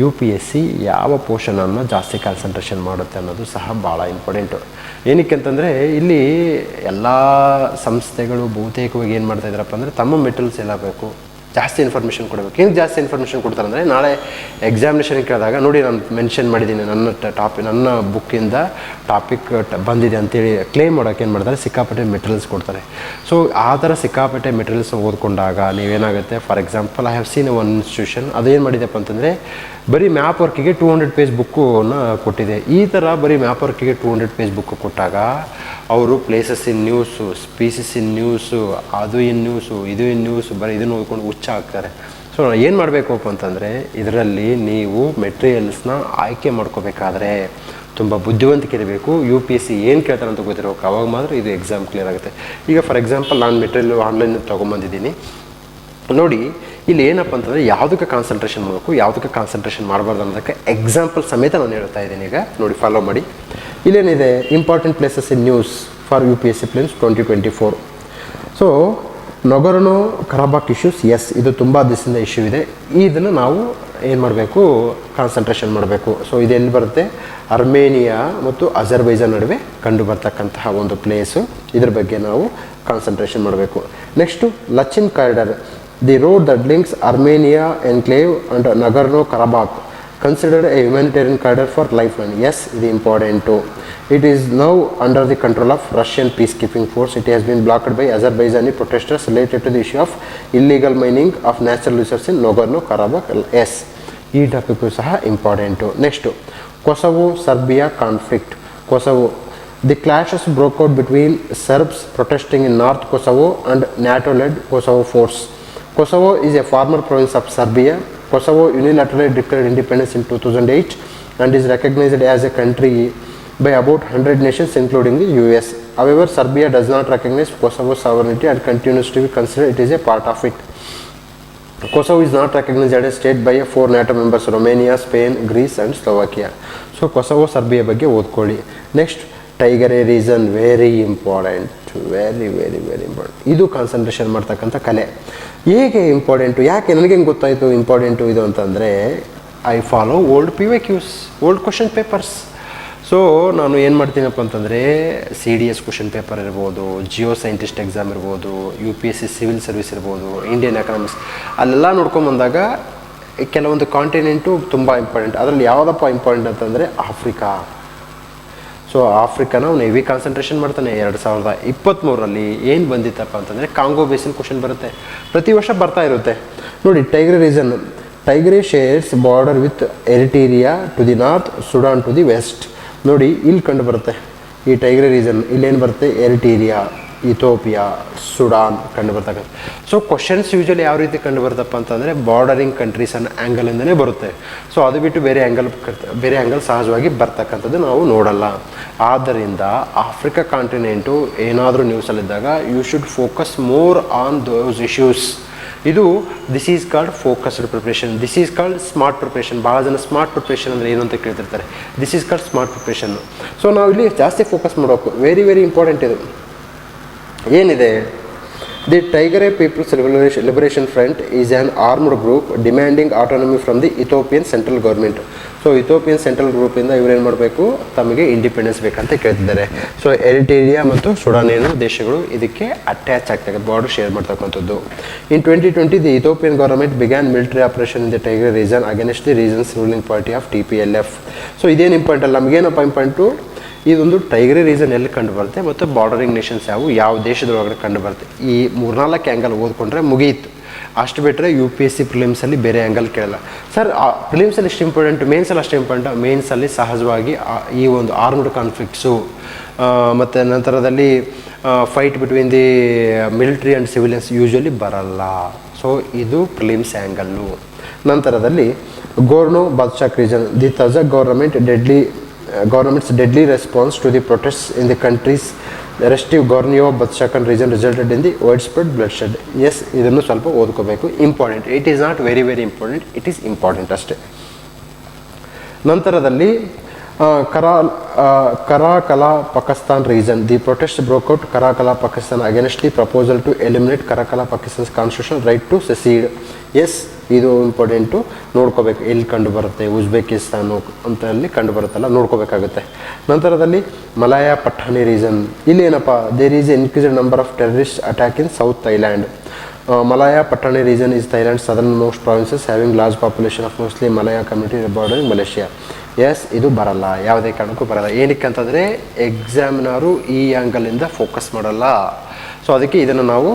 ಯು ಪಿ ಎಸ್ ಸಿ ಯಾವ ಪೋರ್ಷನನ್ನು ಜಾಸ್ತಿ ಕಾನ್ಸಂಟ್ರೇಷನ್ ಮಾಡುತ್ತೆ ಅನ್ನೋದು ಸಹ ಭಾಳ ಇಂಪಾರ್ಟೆಂಟು ಏನಕ್ಕೆ ಅಂತಂದರೆ ಇಲ್ಲಿ ಎಲ್ಲ ಸಂಸ್ಥೆಗಳು ಬಹುತೇಕವಾಗಿ ಏನು ಮಾಡ್ತಾ ಇದ್ದಾರಪ್ಪ ಅಂದರೆ ತಮ್ಮ ಮೆಟೀರಿಯಲ್ಸ್ ಎಲ್ಲ ಬೇಕು, ಜಾಸ್ತಿ ಇನ್ಫಾರ್ಮೇಷನ್ ಕೊಡಬೇಕು. ಏನು ಜಾಸ್ತಿ ಇನ್ಫಾರ್ಮೇಷನ್ ಕೊಡ್ತಾರೆ ಅಂದರೆ ನಾಳೆ ಎಕ್ಸಾಮಿನೇಷನ್ ಕೇಳಿದಾಗ ನೋಡಿ ನಾನು ಮೆನ್ಷನ್ ಮಾಡಿದ್ದೀನಿ ನನ್ನ ಟಾಪಿಕ್ ನನ್ನ ಬುಕ್ಕಿಂದ ಟಾಪಿಕ್ ಬಂದಿದೆ ಅಂತೇಳಿ ಕ್ಲೇಮ್ ಮಾಡೋಕೆ ಏನು ಮಾಡ್ತಾರೆ? ಸಿಕ್ಕಾಪಟ್ಟೆ ಮೆಟೀರಿಯಲ್ಸ್ ಕೊಡ್ತಾರೆ. ಸೊ ಆ ಥರ ಸಿಕ್ಕಾಪಟ್ಟೆ ಮೆಟೀರಿಯಲ್ಸ್ ಓದ್ಕೊಂಡಾಗ ನೀವೇನಾಗುತ್ತೆ? For example I have seen one institution ಅದೇನು ಮಾಡಿದೆಪ್ಪ ಅಂತಂದರೆ ಬರೀ ಮ್ಯಾಪ್ ವರ್ಕಿಗೆ ಟೂ ಹಂಡ್ರೆಡ್ ಪೇಜ್ ಬುಕ್ಕನ್ನು ಕೊಟ್ಟಿದೆ. ಈ ಥರ ಬರೀ ಮ್ಯಾಪ್ ವರ್ಕಿಗೆ ಟೂ ಹಂಡ್ರೆಡ್ ಪೇಜ್ ಬುಕ್ ಕೊಟ್ಟಾಗ ಅವರು places in news species in news ಅದು ಇನ್ ನ್ಯೂಸು ಇದು ಇನ್ ನ್ಯೂಸು ಬರೀ ಇದನ್ನು ಓದ್ಕೊಂಡು ಹುಚ್ಚ ಹಾಕ್ತಾರೆ ಸೊ ಏನು ಮಾಡಬೇಕಪ್ಪ ಅಂತಂದರೆ ಇದರಲ್ಲಿ ನೀವು ಮೆಟೀರಿಯಲ್ಸ್ನ ಆಯ್ಕೆ ಮಾಡ್ಕೋಬೇಕಾದ್ರೆ ತುಂಬ ಬುದ್ಧಿವಂತಿಕೆ ಇರಬೇಕು. ಯು ಪಿ ಎಸ್ ಸಿ ಏನು ಕೇಳ್ತಾರೆ ಅಂತ ಗೊತ್ತಿರಬೇಕು. ಅವಾಗ ಮಾತ್ರ ಇದು ಎಕ್ಸಾಮ್ ಕ್ಲಿಯರ್ ಆಗುತ್ತೆ. ಈಗ ಫಾರ್ ಎಕ್ಸಾಂಪಲ್ ನಾನು ಮೆಟೀರಿಯಲ್ ಆನ್ಲೈನ್ ತೊಗೊಂಬಂದಿದ್ದೀನಿ. ನೋಡಿ, ಇಲ್ಲಿ ಏನಪ್ಪ ಅಂತಂದರೆ ಯಾವುದಕ್ಕೆ ಕಾನ್ಸಂಟ್ರೇಷನ್ ಮಾಡಬೇಕು, ಯಾವುದಕ್ಕೆ ಕಾನ್ಸಂಟ್ರೇಷನ್ ಮಾಡಬಾರ್ದು ಅನ್ನೋದಕ್ಕೆ ಎಕ್ಸಾಂಪಲ್ ಸಮೇತ ನಾನು ಹೇಳ್ತಾ ಇದ್ದೀನಿ ಈಗ. ನೋಡಿ ಫಾಲೋ ಮಾಡಿ. ಇಲ್ಲೇನಿದೆ important places in news for U P S C plains twenty twenty four so Nagorno Karabakh issues yes ಇದು ತುಂಬ ದಿವಸದಿಂದ ಇಶ್ಯೂ ಇದೆ. ಇದನ್ನು ನಾವು ಏನು ಮಾಡಬೇಕು? ಕಾನ್ಸಂಟ್ರೇಷನ್ ಮಾಡಬೇಕು. ಸೊ ಇದು ಎಲ್ಲಿ ಬರುತ್ತೆ? ಅರ್ಮೇನಿಯಾ ಮತ್ತು ಅಜರ್ಬೈಜಾನ್ ನಡುವೆ ಕಂಡು ಬರ್ತಕ್ಕಂತಹ ಒಂದು ಪ್ಲೇಸು ಇದ್ರ ಬಗ್ಗೆ ನಾವು ಕಾನ್ಸಂಟ್ರೇಷನ್ ಮಾಡಬೇಕು. Next Lachin corridor The road that links Armenia enclave and Nagorno Karabakh considered a humanitarian corridor for lifeline. Yes, it is important too. It is now under the control of Russian peacekeeping force. It has been blocked by Azerbaijani protesters related to the issue of illegal mining of natural resources in Nagorno-Karabakh. Yes, ಈ topic ಸಹ important next Kosovo Serbia conflict Kosovo the clashes broke out between Serbs protesting in north Kosovo and NATO led Kosovo force Kosovo is a former province of Serbia. Kosovo unilaterally declared independence in 2008 and is recognized as a country by about 100 nations, including the US. However, Serbia does not recognize Kosovo's sovereignty and continues to be considered it is a part of it. Kosovo is not recognized as a state by four NATO members Romania, Spain, Greece and Slovakia. So Kosovo Serbia ಬಗ್ಗೆ ಓದ್ಕೊಳ್ಳಿ next Tigray region very important very very very important ಇದು concentration ಮಾಡ್ತಕ್ಕಂಥ ಕಲೆ. ಹೇಗೆ important ಯಾಕೆ ನನಗೆ ಹೆಂಗೆ ಗೊತ್ತಾಯಿತು ಇಂಪಾರ್ಟೆಂಟು ಇದು ಅಂತಂದರೆ I follow old P Y Qs old question papers so ನಾನು ಏನು ಮಾಡ್ತೀನಪ್ಪ ಅಂತಂದರೆ C D S question paper ಇರ್ಬೋದು ಜಿಯೋ ಸೈಂಟಿಸ್ಟ್ ಎಕ್ಸಾಮ್ ಇರ್ಬೋದು U P S C civil service ಇರ್ಬೋದು ಇಂಡಿಯನ್ ಎಕನಾಮಿಕ್ಸ್ ಅಲ್ಲೆಲ್ಲ ನೋಡ್ಕೊಂಬಂದಾಗ ಕೆಲವೊಂದು ಕಾಂಟಿನೆಂಟು ತುಂಬ ಇಂಪಾರ್ಟೆಂಟ್ ಅದರಲ್ಲಿ ಯಾವುದಪ್ಪ ಇಂಪಾರ್ಟೆಂಟ್ ಅಂತಂದರೆ ಆಫ್ರಿಕಾ ಸೊ ಆಫ್ರಿಕಾನ ಅವನು ಹೆವಿ ಕಾನ್ಸಂಟ್ರೇಷನ್ ಮಾಡ್ತಾನೆ ಎರಡು ಸಾವಿರದ ಇಪ್ಪತ್ತ್ಮೂರರಲ್ಲಿ ಏನು ಬಂದಿತ್ತಪ್ಪ ಅಂತಂದರೆ ಕಾಂಗೋ ಬೇಸಿನ್ ಕ್ವಶನ್ ಬರುತ್ತೆ. ಪ್ರತಿ ವರ್ಷ ಬರ್ತಾ ಇರುತ್ತೆ. ನೋಡಿ Tigray region Tigray shares border with Eritrea to the north Sudan to the west ನೋಡಿ, ಇಲ್ಲಿ ಕಂಡು ಬರುತ್ತೆ. ಈ ಟೈಗ್ರಿ ರೀಸನ್ ಇಲ್ಲೇನು ಬರುತ್ತೆ? ಎರಿಟೀರಿಯಾ ಇಥೋಪಿಯಾ ಸುಡಾನ್ ಕಂಡು ಬರ್ತಕ್ಕಂಥ ಸೊ ಕ್ವಶನ್ಸ್ ಯೂಶಲಿ ಯಾವ ರೀತಿ ಕಂಡು ಬರ್ತಪ್ಪ ಅಂತಂದರೆ ಬಾರ್ಡರಿಂಗ್ ಕಂಟ್ರೀಸ್ ಅನ್ನೋ ಆ್ಯಂಗಲಿಂದನೇ ಬರುತ್ತೆ. ಸೊ ಅದು ಬಿಟ್ಟು ಬೇರೆ ಆ್ಯಂಗಲ್ ಬೇರೆ ಆ್ಯಂಗಲ್ ಸಹಜವಾಗಿ ಬರ್ತಕ್ಕಂಥದ್ದು ನಾವು ನೋಡಲ್ಲ. ಆದ್ದರಿಂದ ಆಫ್ರಿಕಾ ಕಾಂಟಿನೆಂಟು ಏನಾದರೂ ನ್ಯೂಸಲ್ಲಿದ್ದಾಗ you should focus more on those issues ಇದು this is called focused preparation this is called smart preparation ಭಾಳ ಜನ ಸ್ಮಾರ್ಟ್ ಪ್ರಿಪ್ರೇಷನ್ ಅಂದರೆ ಏನು ಅಂತ ಕೇಳ್ತಿರ್ತಾರೆ. This is called smart preparation so ನಾವು ಇಲ್ಲಿ ಜಾಸ್ತಿ ಫೋಕಸ್ ಮಾಡಬೇಕು ವೆರಿ ವೆರಿ ಇಂಪಾರ್ಟೆಂಟ್ ಇದು. ಏನಿದೆ? The Tigray people's liberation liberation front is an armed group demanding autonomy from the Ethiopian central government so Ethiopian central ಗ್ರೂಪಿಂದ ಇವರೇನು ಮಾಡಬೇಕು? ತಮಗೆ ಇಂಡಿಪೆಂಡೆನ್ಸ್ ಬೇಕಂತ ಕೇಳ್ತಿದ್ದಾರೆ. ಸೊ ಎರಿಟೇರಿಯಾ ಮತ್ತು ಸುಡಾನ್ ಏನೋ ದೇಶಗಳು ಇದಕ್ಕೆ ಅಟ್ಯಾಚ್ ಆಗ್ತಕ್ಕಂಥ ಬಾರ್ಡರ್ ಶೇರ್ ಮಾಡ್ತಕ್ಕಂಥದ್ದು. In twenty twenty the Ethiopian government began military operation in the Tigray region against the region's ruling party of T P L F so ಇದೇನು ಇಂಪಾರ್ಟೆಂಟ್ ನಮಗೇನಪ್ಪ ಇಂಪಾರ್ಟೆಂಟು ಇದೊಂದು Tigray reason ಎಲ್ಲಿ ಕಂಡು ಬರುತ್ತೆ ಮತ್ತು bordering Nations ಯಾವುವು? ಯಾವ ದೇಶದೊಳಗಡೆ ಕಂಡು ಬರುತ್ತೆ? ಈ ಮೂರ್ನಾಲ್ಕು ಆ್ಯಂಗಲ್ ಓದ್ಕೊಂಡ್ರೆ ಮುಗಿಯಿತು. ಅಷ್ಟು ಬಿಟ್ಟರೆ ಯು ಪಿ ಎಸ್ ಸಿ ಪ್ರಿಲಿಮ್ಸಲ್ಲಿ ಬೇರೆ ಆ್ಯಂಗಲ್ ಕೇಳಲ್ಲ. ಸರ್ ಆ ಪ್ರಿಲಿಮ್ಸಲ್ಲಿ ಎಷ್ಟು ಇಂಪಾರ್ಟೆಂಟ್ ಮೇನ್ಸಲ್ಲಿ ಅಷ್ಟು ಇಂಪಾರ್ಟೆಂಟ್ ಮೇನ್ಸಲ್ಲಿ ಸಹಜವಾಗಿ ಈ ಒಂದು ಆರ್ಮ್ಡ್ ಕಾನ್ಫ್ಲಿಕ್ಟ್ಸು ಮತ್ತು ನಂತರದಲ್ಲಿ fight between the military and civilians usually ಬರಲ್ಲ. ಸೊ ಇದು ಪ್ರಿಲಿಮ್ಸ್ ಆ್ಯಂಗಲ್ಲು ನಂತರದಲ್ಲಿ Gorno Badakhshan region the Tajik government deadly government's deadly response to the protest in the country's restive Gorno Badakhshan region resulted in the widespread bloodshed yes ಇದನ್ನು ಸ್ವಲ್ಪ ಓದ್ಕೋಬೇಕು. Important it is not very very important it is important ಅಷ್ಟೇ. ನಂತರದಲ್ಲಿ ಕರಾ Karakalpakstan region the protest broke out Karakalpakstan against the proposal to eliminate Karakalpakstan constitution right to secede yes ಇದು important ನೋಡ್ಕೋಬೇಕು ಎಲ್ಲಿ ಕಂಡು ಬರುತ್ತೆ ಉಜ್ಬೇಕಿಸ್ತಾನು ಅಂತ ಅಲ್ಲಿ ಕಂಡು ಬರುತ್ತಲ್ಲ ನೋಡ್ಕೋಬೇಕಾಗುತ್ತೆ. ನಂತರದಲ್ಲಿ ಮಲಾಯ Patani region ಇಲ್ಲೇನಪ್ಪ there is increased number of terrorist attack in South Thailand Uh, Malaya Patani region is Thailand's southernmost provinces having large population of mostly Malaya community bordering Malaysia. Yes ಇದು ಬರಲ್ಲ. ಯಾವುದೇ ಕಾರಣಕ್ಕೂ ಬರಲ್ಲ. ಏನಕ್ಕೆ ಅಂತಂದರೆ ಎಕ್ಸಾಮಿನರು ಈ ಆ್ಯಂಗಲಿಂದ focus ಮಾಡಲ್ಲ. So ಅದಕ್ಕೆ ಇದನ್ನು ನಾವು